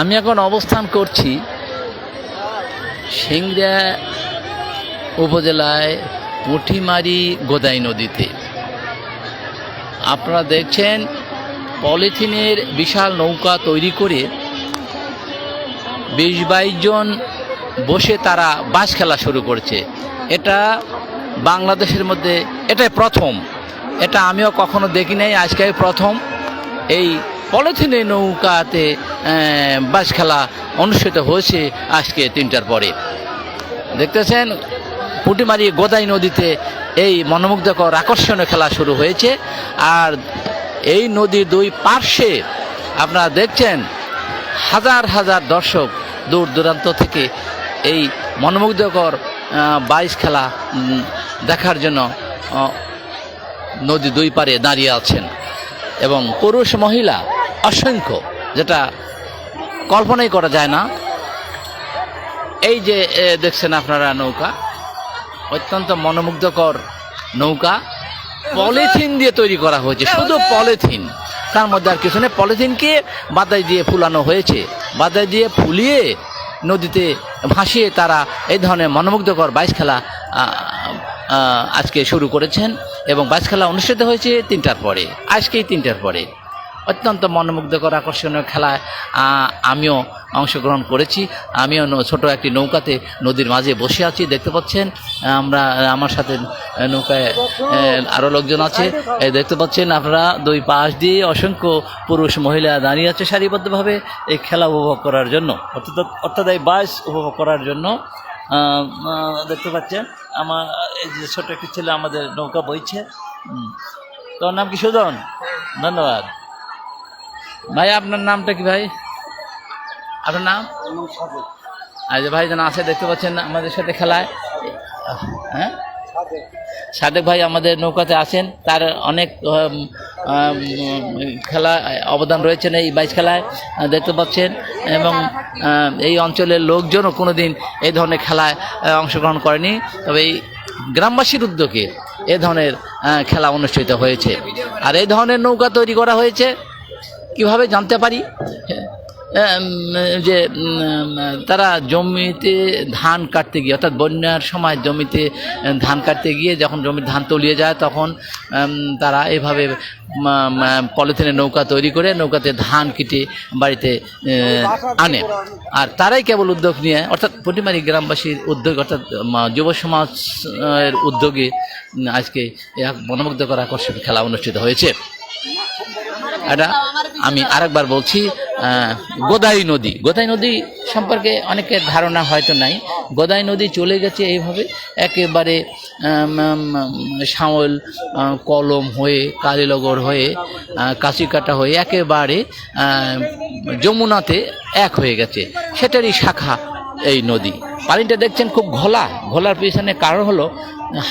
আমি এখন অবস্থান করছি সিংড়া উপজেলায় পুঁঠিমারি গোদাই নদীতে। আপনারা দেখছেন পলিথিনের বিশাল নৌকা তৈরি করে বিশ বাইশ জন বসে তারা বাস খেলা শুরু করছে। এটা বাংলাদেশের মধ্যে এটাই প্রথম। এটা আমিও কখনো দেখি নাই, আজকে প্রথম। এই পলিথিনে নৌকাতে বাস খেলা অনুষ্ঠিত হয়েছে আজকে তিনটার পরে। দেখতেছেন, পুটিমারি গোদাই নদীতে এই মনোমুগ্ধকর আকর্ষণীয় খেলা শুরু হয়েছে। আর এই নদীর দুই পার্শ্বে আপনারা দেখছেন, হাজার হাজার দর্শক দূর দূরান্ত থেকে এই মনোমুগ্ধকর বাইশ খেলা দেখার জন্য নদী দুই পারে দাঁড়িয়ে আছেন। এবং পুরুষ মহিলা অসংখ্য, যেটা কল্পনাই করা যায় না। এই যে দেখছেন আপনারা নৌকা, অত্যন্ত মনোমুগ্ধকর নৌকা। পলিথিন দিয়ে তৈরি করা হয়েছে, শুধু পলিথিন। তার মধ্যে আর কিছু নেই। পলিথিনকে বাদাই দিয়ে ফুলানো হয়েছে। বাদাই দিয়ে ফুলিয়ে নদীতে ভাসিয়ে তারা এই ধরনের মনোমুগ্ধকর বাইশ খেলা আজকে শুরু করেছেন এবং বাস খেলা অনুষ্ঠিত হয়েছে তিনটার পরে। আজকেই তিনটার পরে। অত্যন্ত মনোমুগ্ধকর, আকর্ষণীয় খেলায় আমিও অংশগ্রহণ করেছি। আমিও ছোট একটি নৌকাতে নদীর মাঝে বসে আছি, দেখতে পাচ্ছেন, আমরা, আমার সাথে নৌকায় আরও লোকজন আছে দেখতে পাচ্ছেন আপনারা, দুই পাশ দিয়ে অসংখ্য পুরুষ মহিলা দাঁড়িয়ে আছে সারিবদ্ধভাবে এই খেলা উপভোগ করার জন্য। অর্থাৎ অর্থাৎ এই বাইশ উপভোগ করার জন্য। দেখতে পাচ্ছেন, আমার এই যে ছোট একটি ছেলে আমাদের নৌকা বইছে। হুম। তোর নাম কি, সুজন? ধন্যবাদ। ভাই, আপনার নামটা কি ভাই? আপনার নাম? আর যে ভাই যেন আছে, দেখতে পাচ্ছেন আমাদের সাথে খেলায়। হ্যাঁ? সাদেক। ভাই আমাদের নৌকাতে আসেন তার অনেক খেলা, অবদান রয়েছেন এই বাইশ খেলায় দেখতে পাচ্ছেন। এবং এই অঞ্চলের লোকজনও কোনো দিন এই ধরনের খেলায় অংশগ্রহণ করেনি। তবে এই গ্রামবাসীর উদ্যোগে এ ধরনের খেলা অনুষ্ঠিত হয়েছে। আর এই ধরনের নৌকা তৈরি করা হয়েছে, কীভাবে জানতে পারি? যে তারা জমিতে ধান কাটতে গিয়ে, অর্থাৎ বন্যার সময় জমিতে ধান কাটতে গিয়ে যখন জমির ধান তলিয়ে যায়, তখন তারা এভাবে পলিথিনের নৌকা তৈরি করে নৌকাতে ধান কেটে বাড়িতে আনে। আর তারাই কেবল উদ্যোগ নিয়ে, অর্থাৎ পটিমারি গ্রামবাসীর উদ্যোগ, অর্থাৎ যুব সমাজের উদ্যোগে আজকে এক মনোমুগ্ধকর আকর্ষণ খেলা অনুষ্ঠিত হয়েছে। এটা আমি আরেকবার বলছি গোদাই নদী। গোদাই নদী সম্পর্কে অনেকের ধারণা হয়তো নাই। গোদাই নদী চলে গেছে এইভাবে একেবারে শাওল কলম হয়ে কালীনগর হয়ে আহ, কাঁচিকাটা হয়ে একেবারে যমুনাতে এক হয়ে গেছে। সেটারই শাখা এই নদী। পানিটা দেখছেন খুব ঘোলা। ঘোলার পিছনে কারণ হলো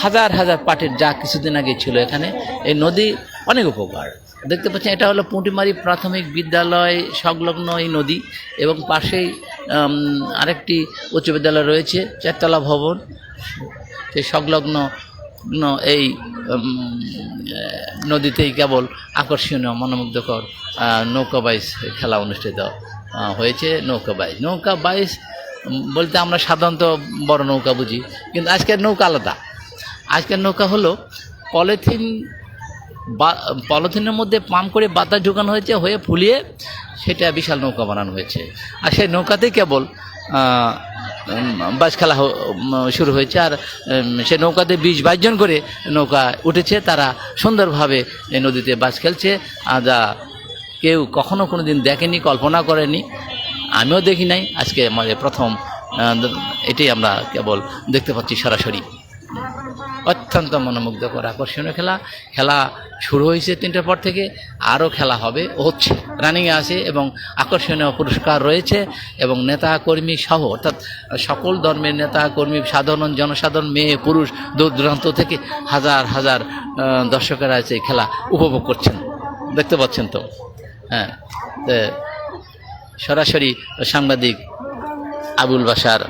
হাজার হাজার পাটের যা কিছুদিন আগে ছিল এখানে। এই নদী অনেক উপকার। দেখতে পাচ্ছেন, এটা হলো পুঁটিমারি প্রাথমিক বিদ্যালয় সংলগ্ন এই নদী এবং পাশেই আরেকটি উচ্চ বিদ্যালয় রয়েছে, চারতলা ভবন। সেই সংলগ্ন এই নদীতেই কেবল আকর্ষণীয়, মনোমুগ্ধকর নৌকা বাইস খেলা অনুষ্ঠিত হয়েছে, নৌকা বাইস। নৌকা বাইস বলতে আমরা সাধারণত বড় নৌকা বুঝি, কিন্তু আজকের নৌকা আলাদা। আজকের নৌকা হলো পলিথিন বা, পলিথিনের মধ্যে পাম্প করে বাতাস ঢোকানো হয়েছে, হয়ে ফুলিয়ে সেটা বিশাল নৌকা বানানো হয়েছে। আর সেই নৌকাতেই কেবল বাস খেলা শুরু হয়েছে। আর সে নৌকাতে বিশ বাইশ জন করে নৌকা উঠেছে। তারা সুন্দরভাবে নদীতে বাস খেলছে। আর যা কেউ কখনো কোনো দিন দেখেনি, কল্পনা করেনি, আমিও দেখি নাই। আজকে আমাদের প্রথম এটাই আমরা কেবল দেখতে পাচ্ছি সরাসরি। অত্যন্ত মনোমুগ্ধকর আকর্ষণীয় খেলা। খেলা শুরু হয়েছে তিনটার পর থেকে, আরও খেলা হবে, হচ্ছে। রানিংয়ে আছে এবং আকর্ষণীয় পুরস্কার রয়েছে এবং নেতা কর্মী সহ, অর্থাৎ সকল ধর্মের নেতা কর্মী, সাধারণ জনসাধারণ, মেয়ে, পুরুষ, দূর দূরান্ত থেকে হাজার হাজার দর্শকেরা আছে খেলা উপভোগ করছেন। দেখতে পাচ্ছেন তো? হ্যাঁ সরাসরি সাংবাদিক আবুল বাসার